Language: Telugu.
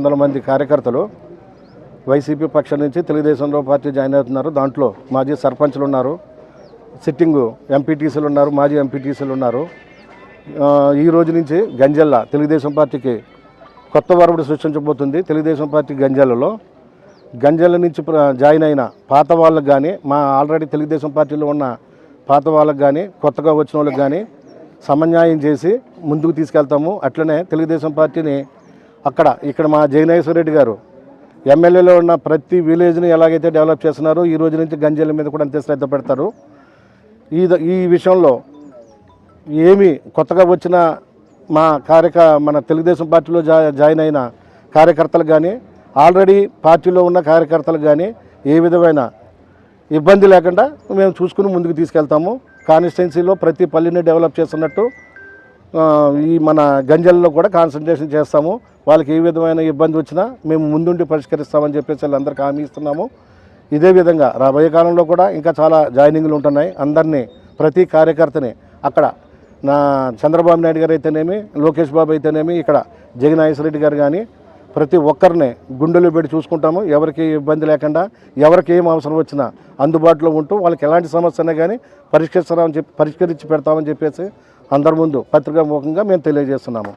వందల మంది కార్యకర్తలు వైసీపీ పక్షం నుంచి తెలుగుదేశంలో పార్టీ జాయిన్ అవుతున్నారు. దాంట్లో మాజీ సర్పంచ్లు ఉన్నారు. సిట్టింగ్ ఎంపీటీసీలు ఉన్నారు. మాజీ ఎంపీటీసీలు ఉన్నారు. ఈ రోజు నుంచి గంజల్ల తెలుగుదేశం పార్టీకి కొత్త వరవడి సృష్టించబోతుంది. తెలుగుదేశం పార్టీ గంజల్లలో గంజల్ల నుంచి జాయిన్ అయిన పాత వాళ్ళకి కానీ మా ఆల్రెడీ తెలుగుదేశం పార్టీలో ఉన్న పాత వాళ్ళకు కానీ కొత్తగా వచ్చిన వాళ్ళకి కానీ సమన్యాయం చేసి ముందుకు తీసుకెళ్తాము. అట్లనే తెలుగుదేశం పార్టీని అక్కడ ఇక్కడ మా జగనేశ్వర రెడ్డి గారు ఎమ్మెల్యేలో ఉన్న ప్రతి విలేజ్ని ఎలాగైతే డెవలప్ చేస్తున్నారో ఈ రోజు నుంచి గంజల మీద కూడా అంతే శ్రద్ధ పెడతారు. ఈ ఈ విషయంలో ఏమి కొత్తగా వచ్చిన మా కార్యక మన తెలుగుదేశం పార్టీలో జా జాయిన్ అయిన కార్యకర్తలు కానీ ఆల్రెడీ పార్టీలో ఉన్న కార్యకర్తలు కానీ ఏ విధమైన ఇబ్బంది లేకుండా మేము చూసుకుని ముందుకు తీసుకెళ్తాము. కాన్స్టిట్యున్సీలో ప్రతి పల్లిని డెవలప్ చేస్తున్నట్టు ఈ మన గంజల్లో కూడా కాన్సన్ట్రేషన్ చేస్తాము. వాళ్ళకి ఏ విధమైన ఇబ్బంది వచ్చినా మేము ముందుండి పరిష్కరిస్తామని చెప్పేసి వాళ్ళందరికీ హామీ ఇస్తున్నాము. ఇదే విధంగా రాబోయే కాలంలో కూడా ఇంకా చాలా జాయినింగ్లు ఉంటున్నాయి. అందరినీ ప్రతి కార్యకర్తని అక్కడ నా చంద్రబాబు నాయుడు గారు అయితేనేమి లోకేష్ బాబు అయితేనేమి ఇక్కడ జగన్ రెడ్డి గారు కానీ ప్రతి ఒక్కరిని గుండెలు పెట్టి చూసుకుంటాము. ఎవరికి ఇబ్బంది లేకుండా ఎవరికి ఏం అవసరం వచ్చినా అందుబాటులో ఉంటూ వాళ్ళకి ఎలాంటి సమస్య అయినా కానీ పరిష్కరిస్తామని చెప్పి పరిష్కరించి పెడతామని చెప్పేసి అందరి ముందు పత్రికా ముఖంగా మేము తెలియజేస్తున్నాము.